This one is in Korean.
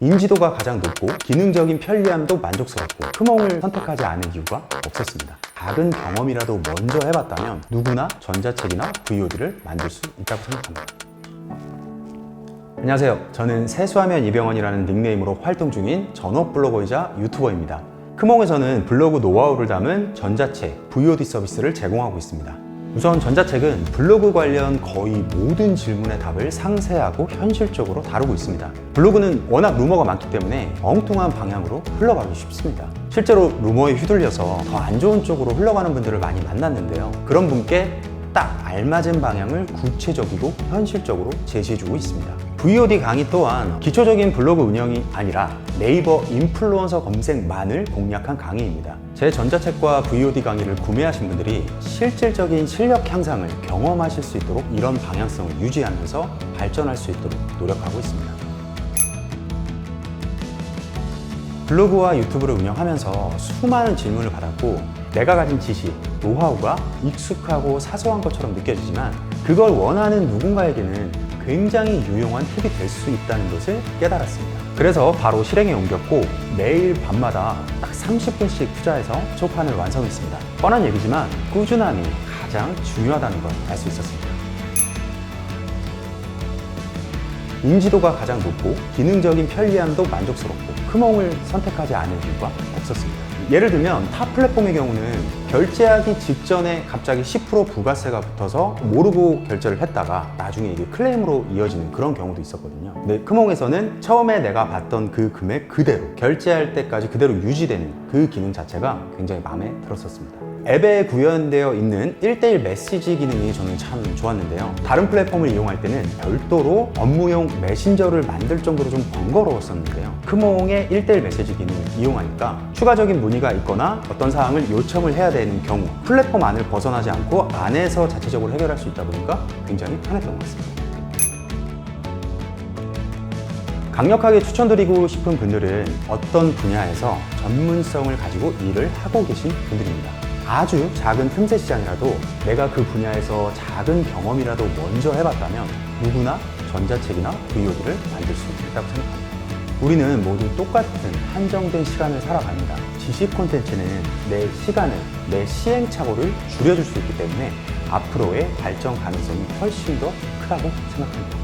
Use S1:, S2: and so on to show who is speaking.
S1: 인지도가 가장 높고 기능적인 편리함도 만족스럽고 크몽을 선택하지 않은 이유가 없었습니다. 작은 경험이라도 먼저 해봤다면 누구나 전자책이나 VOD를 만들 수 있다고 생각합니다. 안녕하세요. 저는 세수하면 이병헌이라는 닉네임으로 활동 중인 전업 블로거이자 유튜버입니다. 크몽에서는 블로그 노하우를 담은 전자책, VOD 서비스를 제공하고 있습니다. 우선 전자책은 블로그 관련 거의 모든 질문의 답을 상세하고 현실적으로 다루고 있습니다. 블로그는 워낙 루머가 많기 때문에 엉뚱한 방향으로 흘러가기 쉽습니다. 실제로 루머에 휘둘려서 더 안 좋은 쪽으로 흘러가는 분들을 많이 만났는데요. 그런 분께 딱 알맞은 방향을 구체적이고 현실적으로 제시해주고 있습니다. VOD 강의 또한 기초적인 블로그 운영이 아니라 네이버 인플루언서 검색만을 공략한 강의입니다. 제 전자책과 VOD 강의를 구매하신 분들이 실질적인 실력 향상을 경험하실 수 있도록 이런 방향성을 유지하면서 발전할 수 있도록 노력하고 있습니다. 블로그와 유튜브를 운영하면서 수많은 질문을 받았고 내가 가진 지식, 노하우가 익숙하고 사소한 것처럼 느껴지지만 그걸 원하는 누군가에게는 굉장히 유용한 팁이 될 수 있다는 것을 깨달았습니다. 그래서 바로 실행에 옮겼고 매일 밤마다 딱 30분씩 투자해서 초판을 완성했습니다. 뻔한 얘기지만 꾸준함이 가장 중요하다는 걸 알 수 있었습니다. 인지도가 가장 높고 기능적인 편리함도 만족스럽고 크몽을 선택하지 않을 이유가 없었습니다. 예를 들면 타 플랫폼의 경우는 결제하기 직전에 갑자기 10% 부가세가 붙어서 모르고 결제를 했다가 나중에 이게 클레임으로 이어지는 그런 경우도 있었거든요. 근데 크몽에서는 처음에 내가 봤던 그 금액 그대로 결제할 때까지 그대로 유지되는 그 기능 자체가 굉장히 마음에 들었었습니다. 앱에 구현되어 있는 1대1 메시지 기능이 저는 참 좋았는데요. 다른 플랫폼을 이용할 때는 별도로 업무용 메신저를 만들 정도로 좀 번거로웠었는데요. 크몽의 1대1 메시지 기능을 이용하니까 추가적인 문의가 있거나 어떤 사항을 요청을 해야 되는 경우 플랫폼 안을 벗어나지 않고 안에서 자체적으로 해결할 수 있다 보니까 굉장히 편했던 것 같습니다. 강력하게 추천드리고 싶은 분들은 어떤 분야에서 전문성을 가지고 일을 하고 계신 분들입니다. 아주 작은 틈새 시장이라도 내가 그 분야에서 작은 경험이라도 먼저 해봤다면 누구나 전자책이나 VOD를 만들 수 있다고 생각합니다. 우리는 모두 똑같은 한정된 시간을 살아갑니다. 지식 콘텐츠는 내 시간을, 내 시행착오를 줄여줄 수 있기 때문에 앞으로의 발전 가능성이 훨씬 더 크다고 생각합니다.